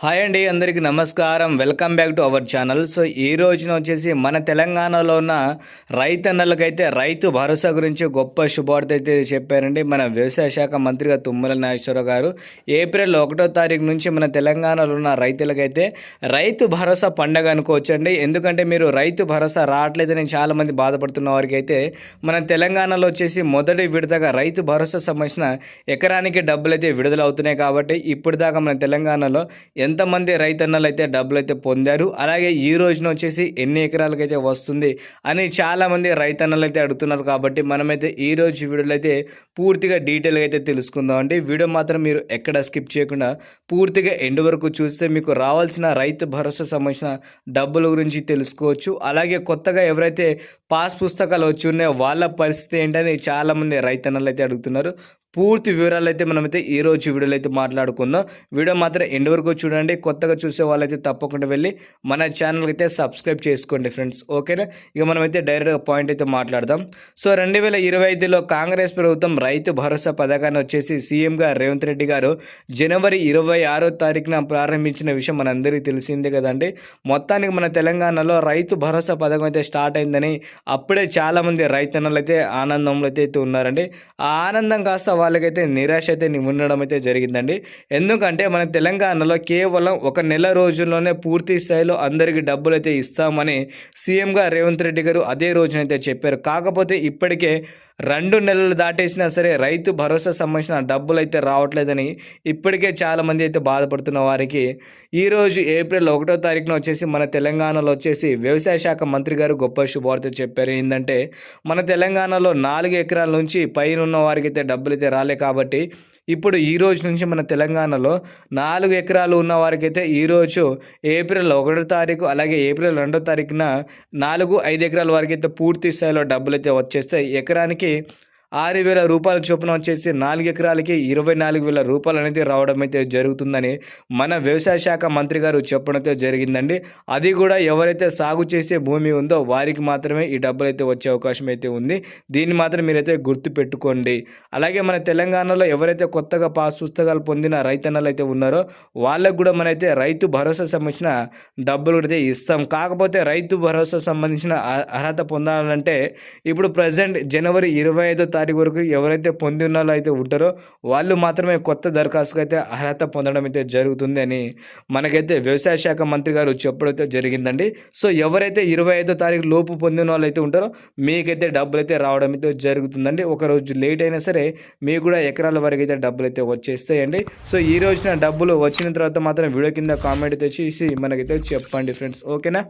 Hi అండి అందరికీ నమస్కారం. Welcome back to our channel so ఈ రోజున వచ్చేసి మన తెలంగాణలో ఉన్న రైతన్నలకైతే రైతు భరోసా గురించి గొప్ప శుభార్త అయితే చెప్పారండి. మన వ్యవసాయ శాఖ మంత్రిగా తుమ్మల నాగేశ్వరరావు గారు ఏప్రిల్ ఒకటో తారీఖు నుంచి మన తెలంగాణలో ఉన్న రైతులకైతే రైతు భరోసా పండగ అనుకోవచ్చండి. ఎందుకంటే మీరు రైతు భరోసా రావట్లేదని చాలామంది బాధపడుతున్న వారికి అయితే మన తెలంగాణలో వచ్చేసి మొదటి విడతగా రైతు భరోసా సంబంధించిన ఎకరానికి డబ్బులు అయితే విడుదల అవుతున్నాయి కాబట్టి ఇప్పుడు దాకా మన తెలంగాణలో ఎంతమంది రైతన్నలు అయితే డబ్బులు అయితే పొందారు అలాగే ఈ రోజున వచ్చేసి ఎన్ని అయితే వస్తుంది అని చాలామంది రైతన్నలు అయితే అడుగుతున్నారు కాబట్టి మనమైతే ఈ రోజు వీడియోలో అయితే పూర్తిగా డీటెయిల్గా అయితే తెలుసుకుందాం అండి. వీడియో మాత్రం మీరు ఎక్కడ స్కిప్ చేయకుండా పూర్తిగా ఎండ్ వరకు చూస్తే మీకు రావాల్సిన రైతు భరోసా సంబంధించిన డబ్బుల గురించి తెలుసుకోవచ్చు. అలాగే కొత్తగా ఎవరైతే పాస్ పుస్తకాలు వచ్చి ఉన్నాయో వాళ్ళ పరిస్థితి ఏంటని చాలామంది రైతన్నలు అయితే అడుగుతున్నారు. పూర్తి వివరాలు అయితే మనమైతే ఈ రోజు వీడియోలో అయితే మాట్లాడుకుందాం. వీడియో మాత్రం ఎండ్ వరకు చూడండి. కొత్తగా చూసే వాళ్ళైతే తప్పకుండా వెళ్ళి మన ఛానల్కి అయితే సబ్స్క్రైబ్ చేసుకోండి ఫ్రెండ్స్. ఓకేనా? ఇక మనమైతే డైరెక్ట్గా పాయింట్ అయితే మాట్లాడదాం. సో రెండు వేల ఇరవై ఐదులో కాంగ్రెస్ ప్రభుత్వం రైతు భరోసా పథకాన్ని వచ్చేసి సీఎంగా రేవంత్ రెడ్డి గారు జనవరి ఇరవై ఆరో తారీఖున ప్రారంభించిన విషయం మనందరికీ తెలిసిందే కదండి. మొత్తానికి మన తెలంగాణలో రైతు భరోసా పథకం అయితే స్టార్ట్ అయిందని అప్పుడే చాలామంది రైతన్నలు అయితే ఆనందంలో అయితే ఉన్నారండి. ఆ ఆనందం కాస్త వాళ్ళకైతే నిరాశ అయితే ఉండడం అయితే జరిగిందండి. ఎందుకంటే మన తెలంగాణలో కేవలం ఒక నెల రోజుల్లోనే పూర్తి స్థాయిలో అందరికీ డబ్బులు అయితే ఇస్తామని సీఎంగా రేవంత్ రెడ్డి గారు అదే రోజునైతే చెప్పారు. కాకపోతే ఇప్పటికే రెండు నెలలు దాటేసినా సరే రైతు భరోసా సంబంధించిన డబ్బులు అయితే రావట్లేదని ఇప్పటికే చాలామంది అయితే బాధపడుతున్న వారికి ఈరోజు ఏప్రిల్ ఒకటో తారీఖున వచ్చేసి మన తెలంగాణలో వచ్చేసి వ్యవసాయ శాఖ మంత్రి గారు గొప్ప శుభవార్త చెప్పారు. ఏంటంటే మన తెలంగాణలో నాలుగు ఎకరాల నుంచి పైన ఉన్న వారికి అయితే డబ్బులు అయితే రాలే కాబట్టి ఇప్పుడు ఈ రోజు నుంచి మన తెలంగాణలో నాలుగు ఎకరాలు ఉన్న వారికైతే ఈరోజు ఏప్రిల్ ఒకటో తారీఖు అలాగే ఏప్రిల్ రెండో తారీఖున నాలుగు ఐదు ఎకరాల వారికైతే పూర్తి స్థాయిలో డబ్బులు అయితే వచ్చేస్తాయి. ఎకరానికి ఆరు వేల రూపాయల చొప్పున వచ్చేసి నాలుగు ఎకరాలకి ఇరవై నాలుగు వేల రూపాయలు అనేది రావడం అయితే జరుగుతుందని మన వ్యవసాయ శాఖ మంత్రి గారు చెప్పడంతో జరిగిందండి. అది కూడా ఎవరైతే సాగు చేసే భూమి ఉందో వారికి మాత్రమే ఈ డబ్బులు అయితే వచ్చే అవకాశం అయితే ఉంది. దీన్ని మాత్రం మీరైతే గుర్తు పెట్టుకోండి అలాగే మన తెలంగాణలో ఎవరైతే కొత్తగా పాస్ పుస్తకాలు పొందిన రైతన్నలు అయితే ఉన్నారో వాళ్ళకు కూడా మనైతే రైతు భరోసా సంబంధించిన డబ్బులు అయితే ఇస్తాం. కాకపోతే రైతు భరోసా సంబంధించిన అర్హత పొందాలంటే ఇప్పుడు ప్రజెంట్ జనవరి ఇరవై ఐదో తారీఖు వరకు ఎవరైతే పొంది ఉన్న అయితే ఉంటారో వాళ్ళు మాత్రమే కొత్త దరఖాస్తుకు అయితే అర్హత పొందడం అయితే జరుగుతుంది అని మనకైతే వ్యవసాయ శాఖ మంత్రి గారు చెప్పడం జరిగిందండి. సో ఎవరైతే ఇరవై ఐదో తారీఖు లోపు పొందిన వాళ్ళు అయితే ఉంటారో మీకైతే డబ్బులు అయితే రావడం అయితే జరుగుతుందండి. ఒక రోజు లేట్ అయినా సరే మీకు కూడా ఎకరాల వరకు అయితే డబ్బులు అయితే వచ్చేస్తాయండి. సో ఈ రోజున డబ్బులు వచ్చిన తర్వాత మాత్రం వీడియో కింద కామెంట్ తెచ్చేసి మనకైతే చెప్పండి ఫ్రెండ్స్. ఓకేనా?